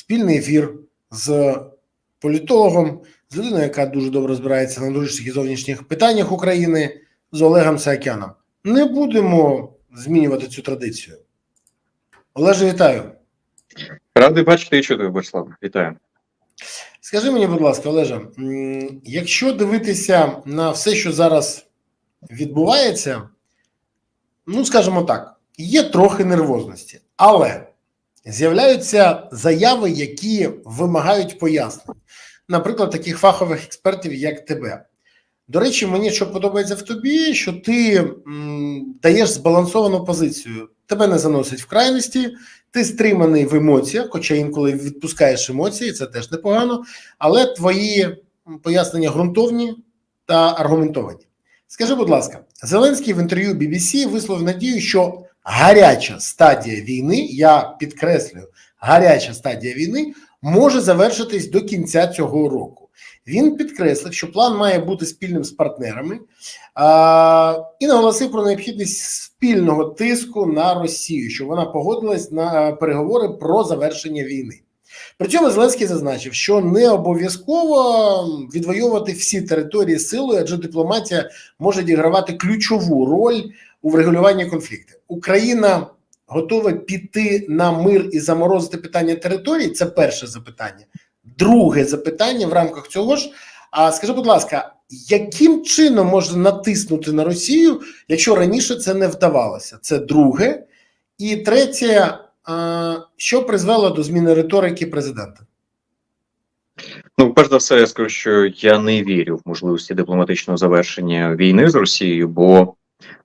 спільний ефір з політологом, з людиною, яка дуже добре збирається на внутрішніх і зовнішніх питаннях України, з Олегом Саакяном. Не будемо змінювати цю традицію. Олеже, вітаю. Радий бачити і чути, Борислав. Вітаю. Скажи мені, будь ласка, Олеже, якщо дивитися на все, що зараз відбувається, ну скажімо так, є трохи нервозності, але з'являються заяви, які вимагають пояснень, наприклад, таких фахових експертів, як тебе. До речі, мені що подобається в тобі, що ти м, даєш збалансовану позицію. Тебе не заносить в крайності, ти стриманий в емоціях, хоча інколи відпускаєш емоції, це теж непогано. Але твої пояснення ґрунтовні та аргументовані. Скажи, будь ласка, Зеленський в інтерв'ю BBC висловив надію, що гаряча стадія війни, я підкреслюю, гаряча стадія війни може завершитись до кінця цього року. Він підкреслив, що план має бути спільним з партнерами а, і наголосив про необхідність спільного тиску на Росію, щоб вона погодилась на переговори про завершення війни. При цьому Зеленський зазначив, що не обов'язково відвоювати всі території силою, адже дипломатія може відігравати ключову роль у врегулюванні конфлікту. Україна готова піти на мир і заморозити питання території. Це перше запитання. Друге запитання в рамках цього ж. А скажи, будь ласка, яким чином можна натиснути на Росію, якщо раніше це не вдавалося? Це друге. І третє, що призвело до зміни риторики президента? Ну, перш за все, я скажу, що я не вірю в можливості дипломатичного завершення війни з Росією, бо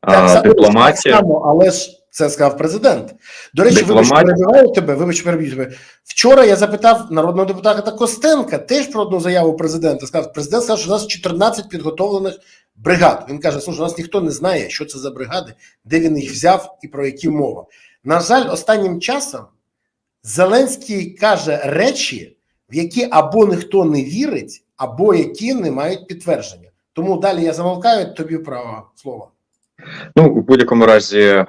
само, дипломатія так само, але ж це сказав президент. До речі, вибач, перебиваю тебе. Вибач, переб'ю тебе. Вчора я запитав народного депутата Костенка теж про одну заяву президента. Сказав, президент сказав, що у нас 14 підготовлених бригад. Він каже: слушай, у нас ніхто не знає, що це за бригади, де він їх взяв і про які мова. На жаль, останнім часом Зеленський каже речі, в які або ніхто не вірить, або які не мають підтвердження. Тому далі я замовкаю тобі право слова. Ну, у будь-якому разі, е,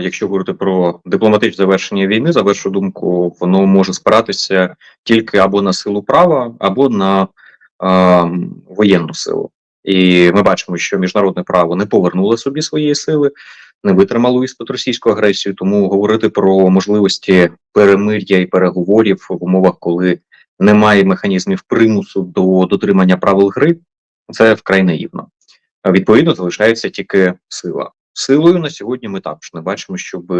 якщо говорити про дипломатичне завершення війни, за вашу думку, воно може спиратися тільки або на силу права, або на е, воєнну силу. І ми бачимо, що міжнародне право не повернуло собі своєї сили, не витримало іспит російську агресію. Тому говорити про можливості перемир'я і переговорів в умовах, коли немає механізмів примусу до дотримання правил гри, це вкрай наївно. Відповідно, залишається тільки сила. Силою на сьогодні ми також не бачимо, щоб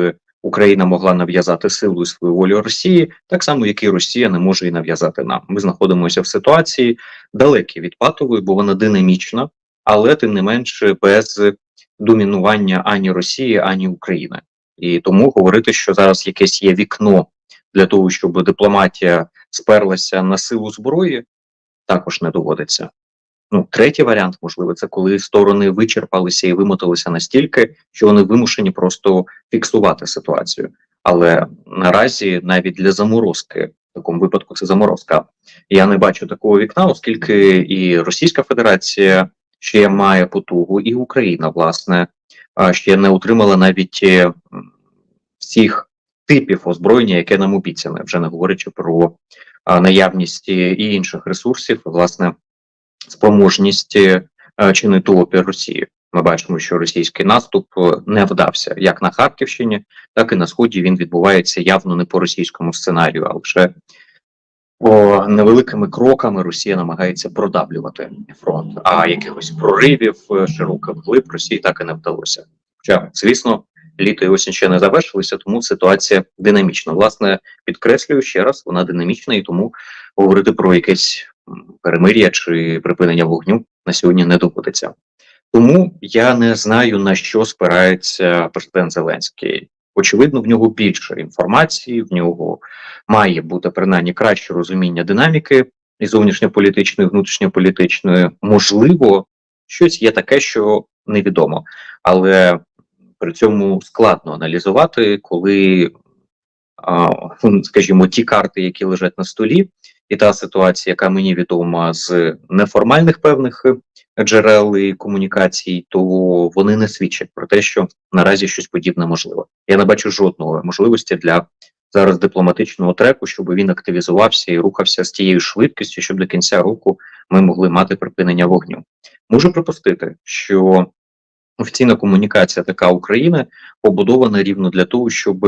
Україна могла нав'язати силою свою волю Росії, так само як і Росія не може і нав'язати нам. Ми знаходимося в ситуації далекій від патової, бо вона динамічна, але тим не менш без домінування ані Росії, ані України. І тому говорити, що зараз якесь є вікно для того, щоб дипломатія сперлася на силу зброї, також не доводиться. Ну, третій варіант, можливо, це коли сторони вичерпалися і вимоталися настільки, що вони вимушені просто фіксувати ситуацію. Але наразі навіть для заморозки, в такому випадку це заморозка. Я не бачу такого вікна, оскільки і Російська Федерація ще має потугу, і Україна, власне, ще не отримала навіть е, всіх типів озброєння, яке нам обіцяне, вже не говорячи про наявність і інших ресурсів, власне спроможність е, чинити опір Росії. Ми бачимо, що російський наступ е, не вдався як на Харківщині, так і на сході. Він відбувається явно не по російському сценарію, а лише о, невеликими кроками Росія намагається продавлювати фронт. А якихось проривів е, широких вглиб Росії так і не вдалося. Хоча, звісно, літо і осінь ще не завершилися, тому ситуація динамічна. Власне, підкреслюю ще раз, вона динамічна, і тому говорити про якесь перемир'я чи припинення вогню на сьогодні не доводиться. Тому я не знаю на що спирається президент Зеленський. Очевидно, в нього більше інформації, в нього має бути принаймні краще розуміння динаміки і зовнішньополітичної, і внутрішньополітичної. Можливо, щось є таке, що невідомо, але при цьому складно аналізувати, коли, скажімо, ті карти, які лежать на столі, і та ситуація, яка мені відома з неформальних певних джерел і комунікацій, то вони не свідчать про те, що наразі щось подібне можливо. Я не бачу жодної можливості для зараз дипломатичного треку, щоб він активізувався і рухався з тією швидкістю, щоб до кінця року ми могли мати припинення вогню. Можу припустити, що офіційна комунікація така України побудована рівно для того, щоб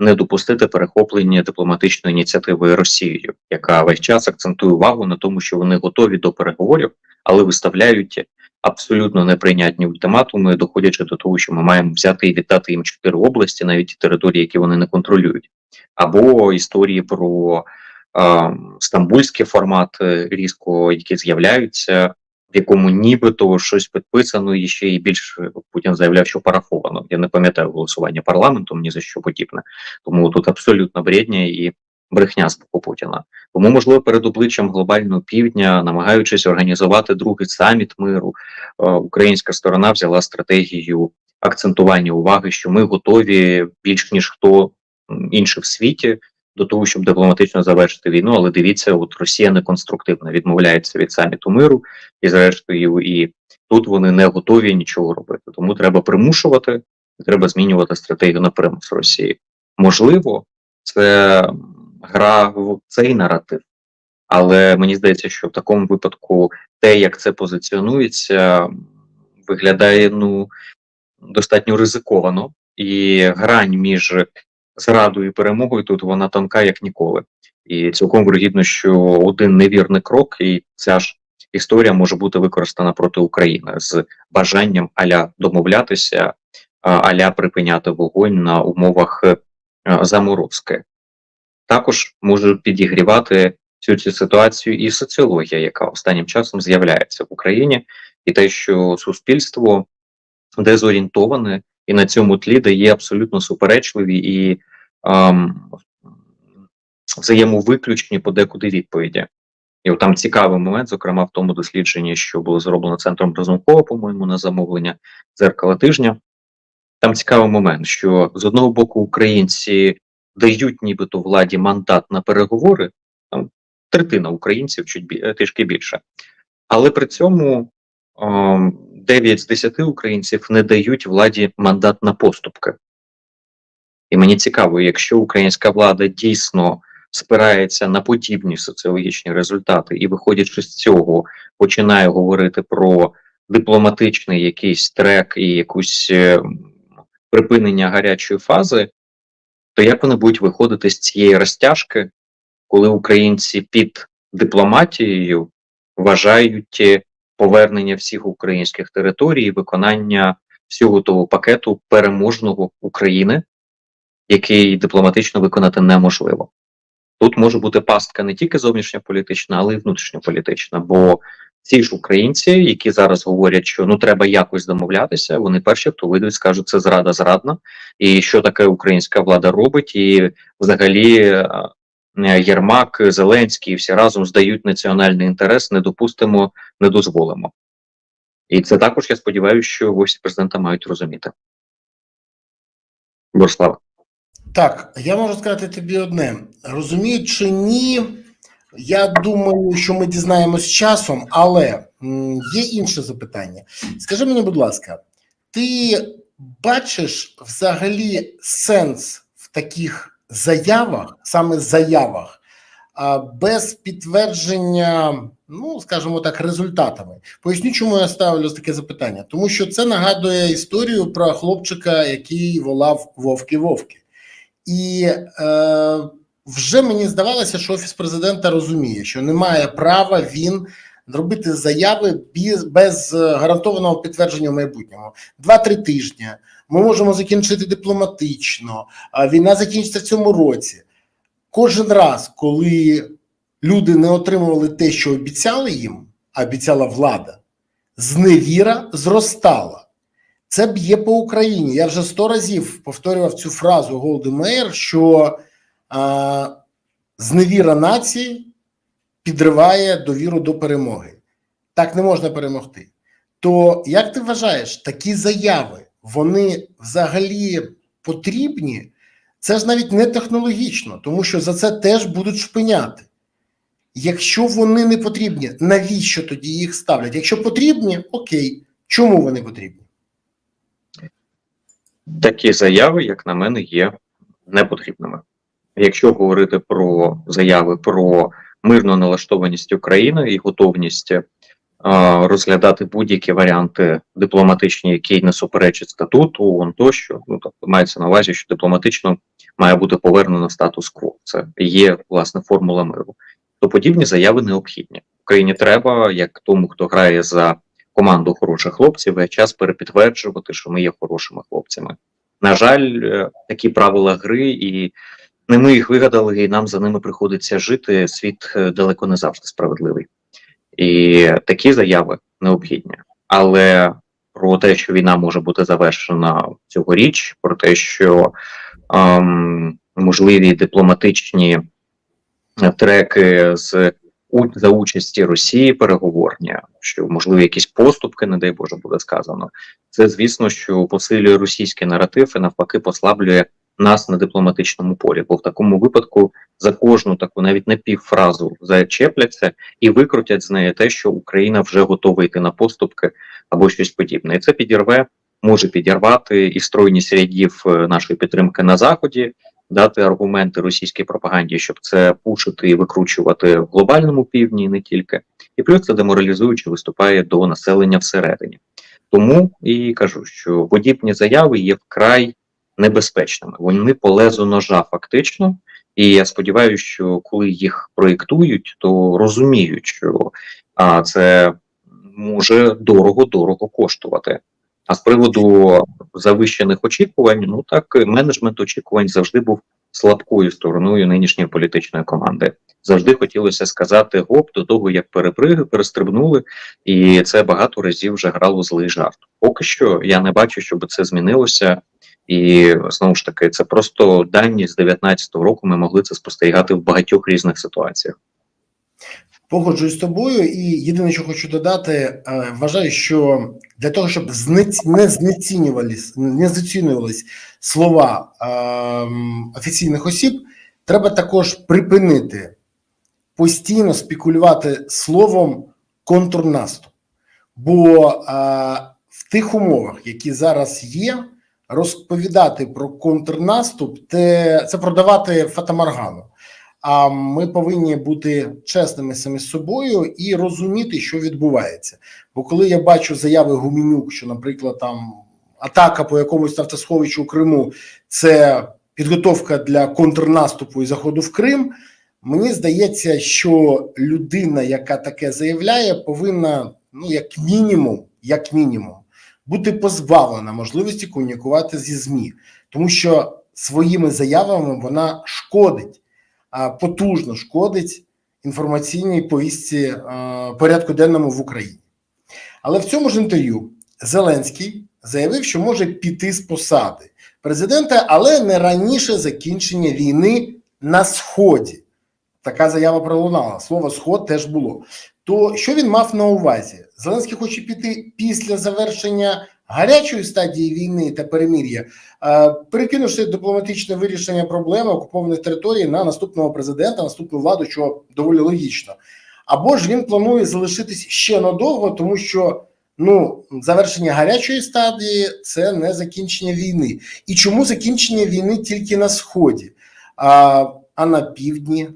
не допустити перехоплення дипломатичної ініціативи Росією, яка весь час акцентує увагу на тому, що вони готові до переговорів, але виставляють абсолютно неприйнятні ультиматуми, доходячи до того, що ми маємо взяти і віддати їм чотири області, навіть ті території, які вони не контролюють, або історії про е, стамбульський формат е, різко, які з'являються. В якому нібито щось підписано і ще і більш Путін заявляв, що парафовано. Я не пам'ятаю голосування парламентом ні за що подібне. Тому тут абсолютно бредня і брехня з боку Путіна. Тому, можливо, перед обличчям глобального півдня, намагаючись організувати другий саміт миру, е, українська сторона взяла стратегію акцентування уваги, що ми готові більш ніж хто інший в світі до того, щоб дипломатично завершити війну. Але дивіться, от Росія не конструктивна, відмовляється від саміту миру, і зрештою, і тут вони не готові нічого робити. Тому треба примушувати, і треба змінювати стратегію на примус Росії. Можливо, це гра в цей наратив. Але мені здається, що в такому випадку те, як це позиціонується, виглядає ну достатньо ризиковано, і грань між зрадою і перемогою тут вона тонка як ніколи. І цілком вирогідно, що один невірний крок, і ця ж історія може бути використана проти України з бажанням аля домовлятися, аля припиняти вогонь на умовах е, заморозки. Також може підігрівати цю цю ситуацію і соціологія, яка останнім часом з'являється в Україні, і те, що суспільство дезорієнтоване і на цьому тлі дає абсолютно суперечливі і взаємовиключні подекуди відповіді. І там цікавий момент, зокрема в тому дослідженні, що було зроблено центром Разумкова, по-моєму, на замовлення дзеркала тижня. Там цікавий момент, що з одного боку українці дають нібито владі мандат на переговори, там третина українців, чуть бі- е, трішки більше. Але при цьому ем, 9 з 10 українців не дають владі мандат на поступки. І мені цікаво, якщо українська влада дійсно спирається на подібні соціологічні результати і, виходячи з цього, починає говорити про дипломатичний якийсь трек і якусь е, припинення гарячої фази, то як вони будуть виходити з цієї розтяжки, коли українці під дипломатією вважають е, повернення всіх українських територій, і виконання всього того пакету переможного України, який дипломатично виконати неможливо. Тут може бути пастка не тільки зовнішньополітична, але й внутрішньополітична. Бо ці ж українці, які зараз говорять, що ну треба якось домовлятися, вони перші, хто вийдуть, скажуть, це зрада зрадна, і що таке українська влада робить, і взагалі е, Єрмак, Зеленський всі разом здають національний інтерес, не допустимо, не дозволимо. І це також я сподіваюся, що в президента мають розуміти. Борислава. Так, я можу сказати тобі одне: розумію чи ні, я думаю, що ми дізнаємось часом, але є інше запитання. Скажи мені, будь ласка, ти бачиш взагалі сенс в таких заявах, саме заявах, без підтвердження, ну скажімо так, результатами? Поясню, чому я ставлю таке запитання. Тому що це нагадує історію про хлопчика, який волав вовки-вовки. І е, вже мені здавалося, що офіс президента розуміє, що немає права він робити заяви без, без гарантованого підтвердження в майбутньому. Два-три тижні ми можемо закінчити дипломатично. Війна закінчиться в цьому році. Кожен раз, коли люди не отримували те, що обіцяли їм, а обіцяла влада, зневіра зростала. Це б'є по Україні. Я вже сто разів повторював цю фразу Голди Меєр, що а, зневіра нації підриває довіру до перемоги. Так не можна перемогти. То як ти вважаєш, такі заяви вони взагалі потрібні? Це ж навіть не технологічно, тому що за це теж будуть шпиняти. Якщо вони не потрібні, навіщо тоді їх ставлять? Якщо потрібні, окей. Чому вони потрібні? Такі заяви, як на мене, є непотрібними. якщо говорити про заяви про мирну налаштованість України і готовність е, розглядати будь-які варіанти дипломатичні, які не суперечать статуту, ООН тощо, ну тобто мається на увазі, що дипломатично має бути повернено статус-кво. Це є власне формула миру. То подібні заяви необхідні. Україні треба, як тому, хто грає за команду хороших хлопців, весь час перепідтверджувати, що ми є хорошими хлопцями. На жаль, е, такі правила гри, і не ми їх вигадали, і нам за ними приходиться жити. Світ е, далеко не завжди справедливий. І такі заяви необхідні. Але про те, що війна може бути завершена цьогоріч, про те, що ем, можливі дипломатичні треки з за участі Росії переговорні, що можливо якісь поступки, не дай Боже, буде сказано. Це звісно, що посилює російський наратив і навпаки послаблює нас на дипломатичному полі. Бо в такому випадку за кожну таку навіть не півфразу зачепляться і викрутять з неї те, що Україна вже готова йти на поступки або щось подібне. І це підірве, може підірвати і стройність рядів е, нашої підтримки на заході. Дати аргументи російській пропаганді, щоб це пушити і викручувати в глобальному півдні, не тільки, і плюс це деморалізуючи виступає до населення всередині. Тому і кажу, що подібні заяви є вкрай небезпечними. Вони по ножа фактично. І я сподіваюся, що коли їх проєктують, то розуміють, що а, це може дорого-дорого коштувати. А з приводу завищених очікувань, ну так менеджмент очікувань завжди був слабкою стороною нинішньої політичної команди. Завжди хотілося сказати гоп до того, як перепригли, перестрибнули, і це багато разів вже грало злий жарт. Поки що я не бачу, щоб це змінилося. І знову ж таки, це просто дані з 19-го року. Ми могли це спостерігати в багатьох різних ситуаціях. Погоджуюсь з тобою, і єдине, що хочу додати, е, вважаю, що для того, щоб не знецінювались, не знецінювались слова ем, офіційних осіб, треба також припинити постійно спекулювати словом контрнаступ. Бо е, в тих умовах, які зараз є, розповідати про контрнаступ, це продавати фатаморгану. А ми повинні бути чесними самі з собою і розуміти, що відбувається. Бо коли я бачу заяви Гуменюк, що, наприклад, там атака по якомусь нафтосховищу у Криму це підготовка для контрнаступу і заходу в Крим. Мені здається, що людина, яка таке заявляє, повинна, ну як мінімум, як мінімум, бути позбавлена можливості комунікувати зі ЗМІ, тому що своїми заявами вона шкодить потужно шкодить інформаційній повістці порядку денному в Україні. Але в цьому ж інтерв'ю Зеленський заявив, що може піти з посади президента, але не раніше закінчення війни на сході. Така заява пролунала. Слово сход теж було. То що він мав на увазі? Зеленський хоче піти після завершення гарячої стадії війни та перемір'я, перекинувши дипломатичне вирішення проблеми окупованих територій на наступного президента, наступну владу, що доволі логічно. Або ж він планує залишитись ще надовго, тому що ну завершення гарячої стадії це не закінчення війни. І чому закінчення війни тільки на сході, а, а на півдні?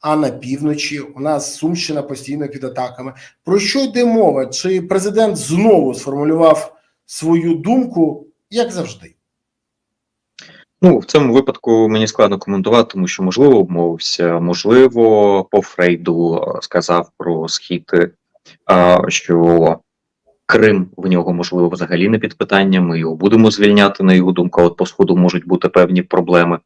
А на півночі у нас Сумщина постійно під атаками. Про що йде мова? Чи президент знову сформулював свою думку, як завжди? Ну, в цьому випадку мені складно коментувати, тому що можливо обмовився, можливо, по Фрейду е, сказав про схід, е, що Крим в нього можливо взагалі не під питанням. Ми його будемо звільняти на його думку. От по сходу можуть бути певні проблеми.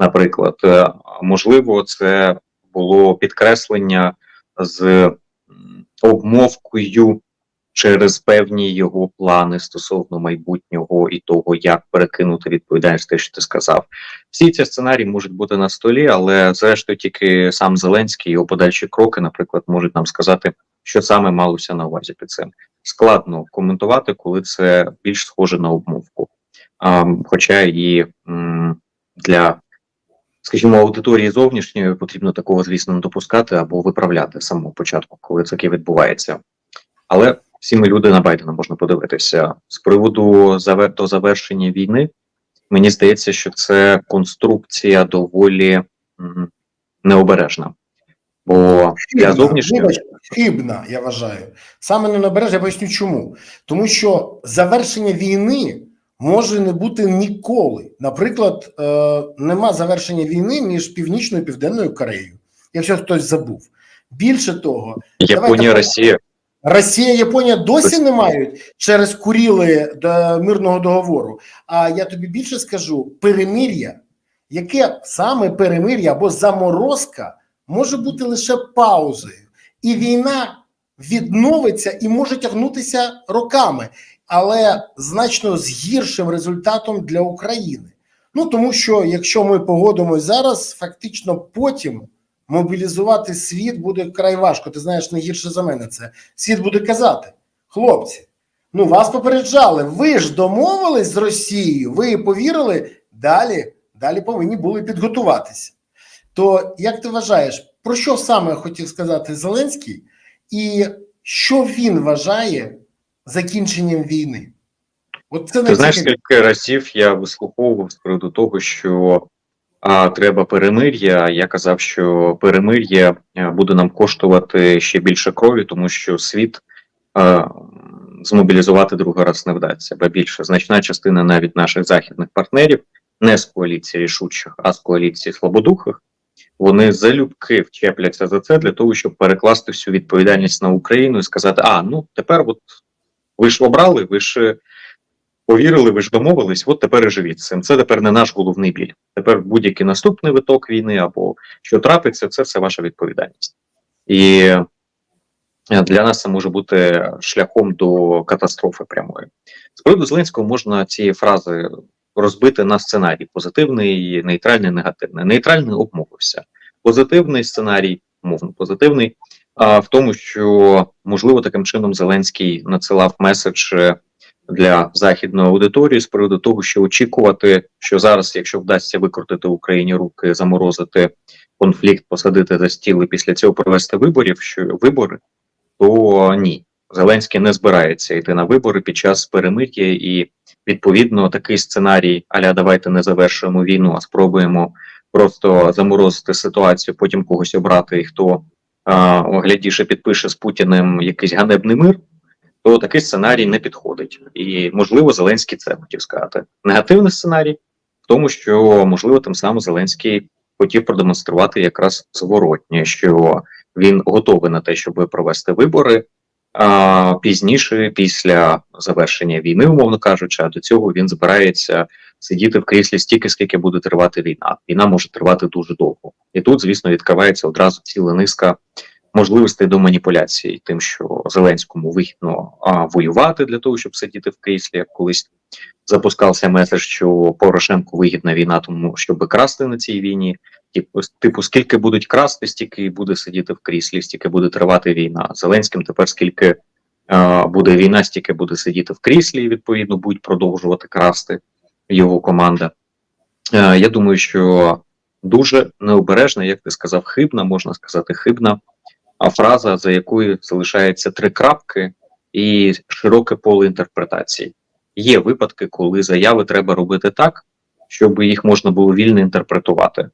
Наприклад, Е, можливо, це було підкреслення з обмовкою через певні його плани стосовно майбутнього і того, як перекинути відповідальність, те, що ти сказав. Всі ці сценарії можуть бути на столі, але зрештою тільки сам Зеленський і його подальші кроки, наприклад, можуть нам сказати, що саме малося на увазі під цим. Складно коментувати, коли це більш схоже на обмовку. А, хоча і м, для скажімо, аудиторії зовнішньої потрібно такого, звісно, не допускати або виправляти з самого початку, коли таке відбувається. Але всі ми люди на Байдена можна подивитися з приводу завер- до завершення війни. Мені здається, що це конструкція доволі необережна. Бо для зовнішнього хибна, я вважаю. Саме не набережна, я поясню чому. Тому що завершення війни може не бути ніколи. Наприклад, е, нема завершення війни між Північною і Південною Кореєю, якщо хтось забув. Більше того, Японія, давайте- Росія Росія і Японія досі не мають через Куріли до мирного договору. А я тобі більше скажу: перемир'я, яке саме перемир'я або заморозка може бути лише паузою, і війна відновиться і може тягнутися роками, але значно з гіршим результатом для України. Ну тому що якщо ми погодимось зараз, фактично потім мобілізувати світ буде вкрай важко. Ти знаєш не гірше за мене це. Світ буде казати: хлопці, ну вас попереджали, ви ж домовились з Росією, ви повірили, далі, далі повинні були підготуватися. То як ти вважаєш, про що саме хотів сказати Зеленський, і що він вважає закінченням війни? От це Ти знаєш, скільки разів я вислуховував з приводу того, що а, треба перемир'я. Я казав, що перемир'я е, буде нам коштувати ще більше крові, тому що світ а, змобілізувати другий раз не вдасться. Бо більше значна частина навіть наших західних партнерів не з коаліції рішучих, а з коаліції слабодухих. Вони залюбки вчепляться за це для того, щоб перекласти всю відповідальність на Україну і сказати: а ну тепер, от ви ж обрали, ви ж е, повірили, ви ж домовились, от тепер і живіть цим. Це тепер не наш головний біль. Тепер будь-який наступний виток війни або що трапиться, це все ваша відповідальність. І е, для нас це може бути шляхом до катастрофи прямої. З приводу Зеленського можна цієї фрази розбити на сценарій: позитивний, нейтральний, негативний. Нейтральний обмовився. Позитивний сценарій, умовно позитивний, а в тому, що можливо таким чином Зеленський надсилав меседж е, для західної аудиторії з приводу того, що очікувати, що зараз, якщо вдасться викрутити Україні руки, заморозити конфлікт, посадити за стіл і після цього провести виборів, що вибори, то ні, Зеленський не збирається йти на вибори під час перемир'я, і відповідно такий сценарій: аля давайте не завершуємо війну, а спробуємо просто заморозити ситуацію, потім когось обрати, і хто а, глядіше підпише з Путіним якийсь ганебний мир то такий сценарій не підходить. І можливо, Зеленський це хотів сказати. Негативний сценарій в тому, що можливо тим самим Зеленський хотів продемонструвати якраз зворотнє, що він готовий на те, щоб провести вибори а, пізніше, після завершення війни, умовно кажучи, а до цього він збирається сидіти в кріслі стільки, скільки буде тривати війна. Війна може тривати дуже довго, і тут, звісно, відкривається одразу ціла низка можливостей до маніпуляції, тим, що Зеленському вигідно а, воювати для того, щоб сидіти в кріслі, як колись запускався меседж, що Порошенку вигідна війна, тому щоб красти на цій війні. Типу, скільки будуть красти, стільки буде сидіти в кріслі, стільки буде тривати війна. Зеленським тепер скільки а, буде війна, стільки буде сидіти в кріслі, і відповідно будуть продовжувати красти його команда. Е, я думаю, що дуже необережна, як ти сказав, хибна, можна сказати, хибна а фраза, за якою залишається три крапки і широке поле інтерпретацій. Є випадки, коли заяви треба робити так, щоб їх можна було вільно інтерпретувати.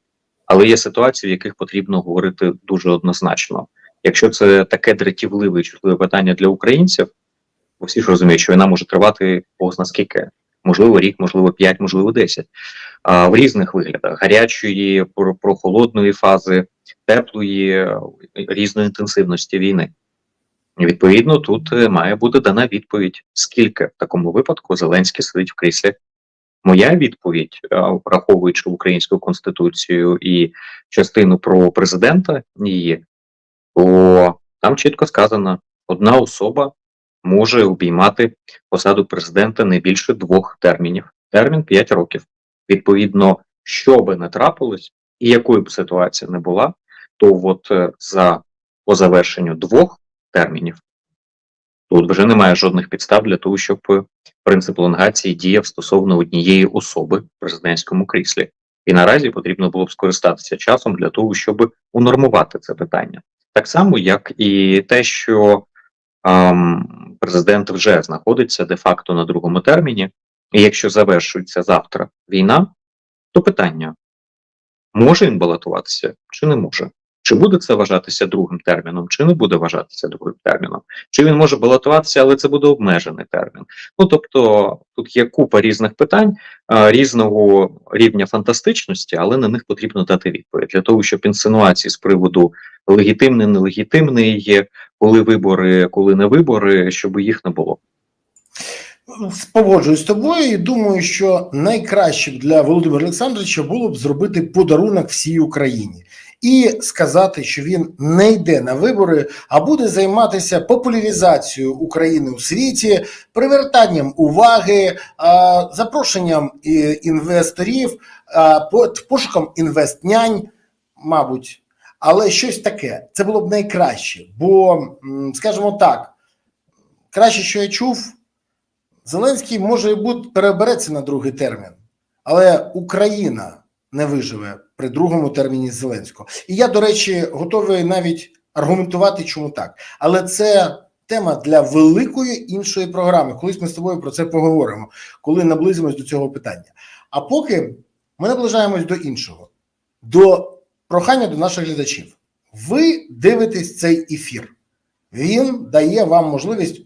Але є ситуації, в яких потрібно говорити дуже однозначно. Якщо це таке дратівливе і чутливе питання для українців, бо всі ж розуміють, що війна може тривати позна скільки, можливо, рік, можливо, п'ять, можливо, десять, а в різних виглядах гарячої, прохолодної фази, теплої різної інтенсивності війни. Відповідно, тут е, має бути дана відповідь, скільки в такому випадку Зеленський сидить в кріслі. Моя відповідь, враховуючи українську конституцію і частину про президента її, то там чітко сказано: одна особа може обіймати посаду президента не більше двох термінів. Термін 5 років. Відповідно, що би не трапилось, і якою б ситуація не була, то от е, за по завершенню двох термінів тут вже немає жодних підстав для того, щоб е, принцип лонгації діяв стосовно однієї особи в президентському кріслі. І наразі потрібно було б скористатися часом для того, щоб унормувати це питання. Так само, як і те, що президент вже знаходиться де-факто на другому терміні, і якщо завершується завтра війна, то питання: може він балотуватися чи не може. Чи буде це вважатися другим терміном, чи не буде вважатися другим терміном? Чи він може балотуватися, але це буде обмежений термін? Ну тобто тут є купа різних питань різного рівня фантастичності, але на них потрібно дати відповідь для того, щоб інсинуації з приводу легітимний, нелегітимний є, коли вибори, коли не вибори, щоб їх не було. Погоджуюсь з тобою і думаю, що найкраще для Володимира Олександровича було б зробити подарунок всій Україні і сказати, що він не йде на вибори, а буде займатися популяризацією України у світі, привертанням уваги, запрошенням інвесторів, пошуком інвестнянь, мабуть. Але щось таке це було б найкраще. Бо, скажімо так, краще, що я чув. Зеленський може бути перебереться на другий термін, але Україна не виживе при другому терміні Зеленського. І я, до речі, готовий навіть аргументувати, чому так. Але це тема для великої іншої програми. Колись ми з тобою про це поговоримо, коли наблизимось до цього питання. А поки ми наближаємось до іншого, до прохання до наших глядачів. Ви дивитесь цей ефір. Він дає вам можливість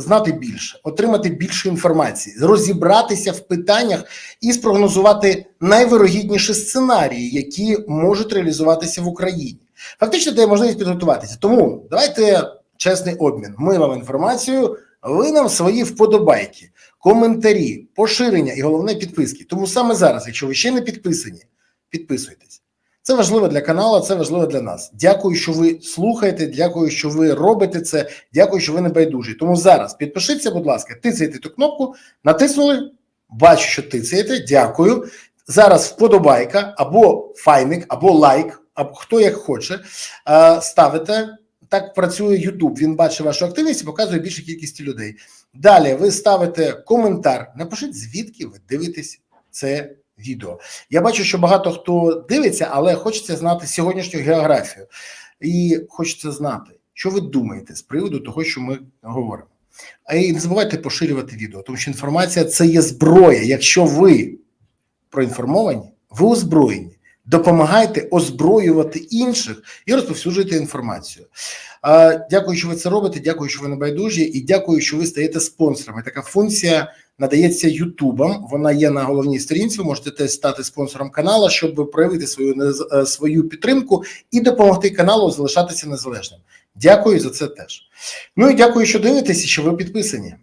знати більше, отримати більше інформації, розібратися в питаннях і спрогнозувати найвирогідніші сценарії, які можуть реалізуватися в Україні. Фактично дає можливість підготуватися. Тому давайте чесний обмін. Ми вам інформацію, ви нам свої вподобайки, коментарі, поширення і головне підписки. Тому саме зараз, якщо ви ще не підписані, підписуйтесь. Це важливо для каналу, це важливо для нас. Дякую, що ви слухаєте. Дякую, що ви робите це. Дякую, що ви не байдужі. Тому зараз підпишіться, будь ласка, тицяйте ту кнопку, натиснули. Бачу, що тицяєте. Дякую. Зараз вподобайка або файник, або лайк, або хто як хоче. е, Ставите. Так працює YouTube. Він бачить вашу активність і показує більшу кількість людей. Далі ви ставите коментар. Напишіть, звідки ви дивитесь це відео. Я бачу, що багато хто дивиться, але хочеться знати сьогоднішню географію. І хочеться знати, що ви думаєте з приводу того, що ми говоримо. А і не забувайте поширювати відео, тому що інформація це є зброя. Якщо ви проінформовані, ви озброєні. Допомагайте озброювати інших і розповсюджуйте інформацію. Дякую, що ви це робите. Дякую, що ви не байдужі, і дякую, що ви стаєте спонсорами. Така функція надається Ютубом. Вона є на головній сторінці. Ви можете теж стати спонсором каналу, щоб проявити свою е, свою підтримку і допомогти каналу залишатися незалежним. Дякую за це теж. Ну і дякую, що дивитеся, що ви підписані.